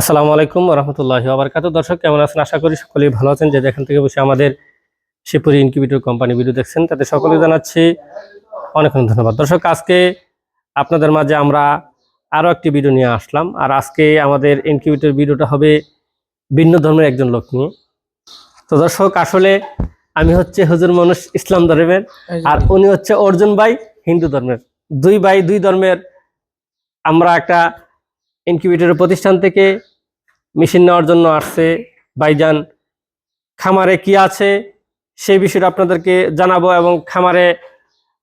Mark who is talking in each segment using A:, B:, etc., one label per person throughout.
A: আসসালামু আলাইকুম রহমতুল্লাহ আবরকাত দর্শক কেমন আছেন? আশা করি সকলেই ভালো আছেন। যে যেখান থেকে বসে আমাদের শিবপুরি ইনকিউবেটর কোম্পানি ভিডিও দেখছেন তাতে সকলে জানাচ্ছি অনেক অনেক ধন্যবাদ। দর্শক আজকে আপনাদের মাঝে আমরা আরও একটি ভিডিও নিয়ে আসলাম। আর আজকে আমাদের ইনকিউবেটর ভিডিওটা হবে ভিন্ন ধর্মের একজন লোক নিয়ে। তো দর্শক আসলে আমি হচ্ছে হুজুর মানুষ ইসলাম ধর্মের আর উনি হচ্ছে অর্জুন ভাই হিন্দু ধর্মের। দুই ভাই দুই ধর্মের আমরা একটা ইনকিউবেটরের প্রতিষ্ঠান থেকে মেশিন নেওয়ার জন্য আসছে। ভাইজান, খামারে কি আছে? সেই বিষয়টা আপনাদেরকে জানাব এবং খামারে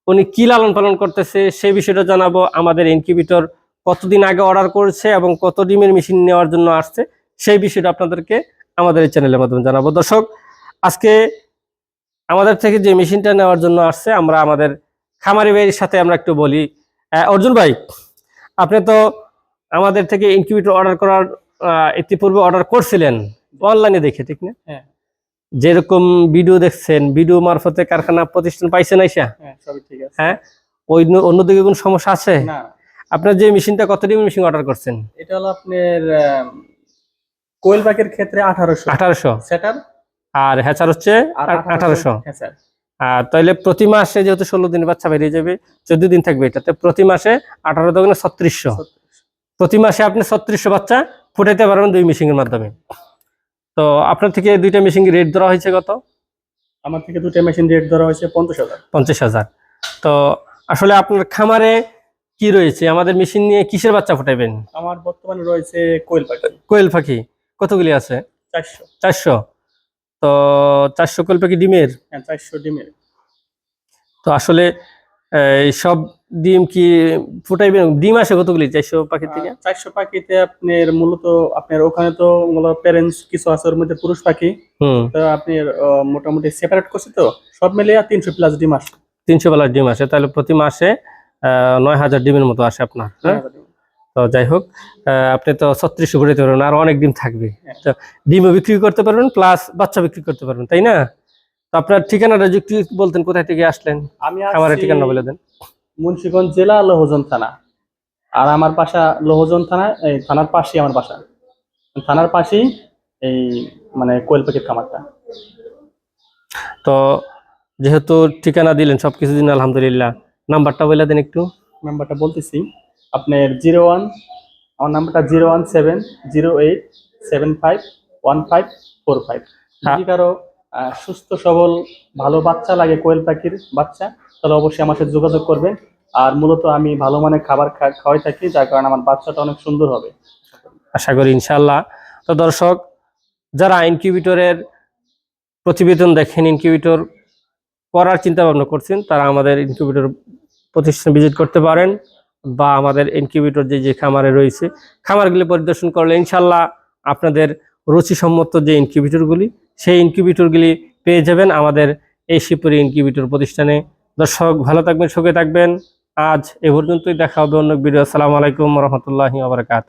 A: উনি কি লালন পালন করতেছে সেই বিষয়টা জানাব। আমাদের ইনকিউবেটর কতদিন আগে অর্ডার করেছে এবং কত ডিমের মেশিন নেওয়ার জন্য আসছে সেই বিষয়টা আপনাদেরকে আমাদের এই চ্যানেলের মাধ্যমে জানাব। দর্শক, আজকে আমাদের থেকে যে মেশিনটা নেওয়ার জন্য আসছে, আমরা আমাদের খামারি ভাইয়ের সাথে আমরা একটু বলি। অর্জুন ভাই, আপনি তো আমাদের থেকে ইনকিউবেটর অর্ডার করার ইতিপূর্বে অর্ডার করছিলেন। অনলাইনে দেখে ঠিক না?
B: হ্যাঁ।
A: যেরকম ভিডিও দেখছেন ভিডিও মারফতে কারখানা প্রতিষ্ঠান পাইছেন আইসা?
B: হ্যাঁ ঠিক
A: হ্যাঁ? ওই অন্যদিকে কোনো সমস্যা আছে? আপনার যে মেশিনটা কত ডিমের মেশিন অর্ডার করছেন?
B: এটা হলো আপনার কোয়েল পাখির ক্ষেত্রে আঠারোশো।
A: আঠারোশো?
B: সেটার?
A: আর হ্যাচার হচ্ছে আঠারোশো
B: হ্যাঁ
A: আর তাহলে প্রতি মাসে যেহেতু ষোলো দিন বাচ্চা বেরিয়ে যাবে চোদ্দ দিন থাকবে এটাতে প্রতি মাসে আঠারো দোকানে ছত্রিশশো। প্রতি মাসে আপনি ছত্রিশশো বাচ্চা ফুটাইতে পারবেন দুই মেশিনের মাধ্যমে। তো আপনার থেকে দুইটা মেশিন রেট ধরা হয়েছে কত?
B: আমার থেকে দুটো মেশিন রেট ধরা হয়েছে পঞ্চাশ হাজার।
A: পঞ্চাশ হাজার। তো আসলে আপনার খামারে কি রয়েছে? আমাদের মেশিন নিয়ে কিসের বাচ্চা ফুটাইবেন?
B: আমার বর্তমানে রয়েছে কোয়েল পাখি।
A: কোয়েল পাখি। কতগুলি আছে?
B: চারশো।
A: চারশো। তো চারশো কোয়েল পাখি ডিমের?
B: হ্যাঁ চারশো ডিমের।
A: তো আসলে সব ডিম কি ফুটাইবেন ডিম আসে কতগুলি? চারশো পাখির থেকে?
B: চারশো পাখিতে আপনার মূলত আপনার ওখানে তো মূলত প্যারেন্টস কিছু আছে ওর মধ্যে পুরুষ পাখি।
A: হুম।
B: তো আপনার আহ, মোটামুটি সেপারেট করছে তো। সব মিলিয়ে তিনশো প্লাস ডিম আসে।
A: তিনশো প্লাস ডিম আসে। তাহলে প্রতি মাসে আহ, নয় হাজার ডিমের মতো আসে আপনার হ্যাঁ? তো যাই হোক আপনি তো ছত্রিশশো ঘুরে পারবেন আর অনেক ডিম থাকবে।
B: হ্যাঁ।
A: তো ডিমও বিক্রি করতে পারবেন প্লাস বাচ্চা বিক্রি করতে পারবেন তাই না? তো আপনার ঠিকানাটা যদি বলতেন কোথায় থেকে আসলেন?
B: আমি
A: খামারের ঠিকানা বলে দেন।
B: মুন্সিগঞ্জ জেলা লোহজন থানা। আর আমার বাসা লোহজন থানা এই থানার পাশেই আমার বাসা। থানার পাশেই এই মানে কোয়েল পাখির খামারটা।
A: তো যেহেতু ঠিকানা দিলেন সব কিছু দিন আলহামদুলিল্লাহ। নাম্বারটা বলে দেন একটু।
B: নাম্বারটা বলতেছি আপনার জিরো ওয়ান আমার নাম্বারটা zero one seven zero eight seven five one five four five.
A: হ্যাঁ।
B: যদি কারও আহ, সুস্থ, সবল, ভালো বাচ্চা লাগে কোয়েল পাখির বাচ্চা, তাহলে অবশ্যই আমার সাথে যোগাযোগ করবেন। আর মূলত আমি ভালো মানের খাবার খাওয়াই থাকি, যার কারণে আমার বাচ্চাটা অনেক সুন্দর হবে।
A: আশা করি ইনশাল্লাহ তো দর্শক, যারা ইনকিউবেটরের প্রতিবেদন দেখেন, ইনকিউবেটর করার চিন্তা ভাবনা করছেন, তারা আমাদের ইনকিউবেটর প্রতিষ্ঠান ভিজিট করতে পারেন বা আমাদের ইনকিউবেটর যে যে খামারে রয়েছে, খামারগুলি পরিদর্শন করলে ইনশাল্লাহ আপনাদের রুচিসম্মত যে ইনকিউবেটরগুলি সেই ইনকিউবেটরগুলি পেয়ে যাবেন আমাদের এই শিবপুরী ইনকিউবেটর প্রতিষ্ঠানে। দর্শক, ভালো থাকবেন, সুখে থাকবেন। আজ এ পর্যন্তই, দেখা হবে অন্য ভিডিও আসসালামু আলাইকুম রহমতুল্লাহি আবরকাত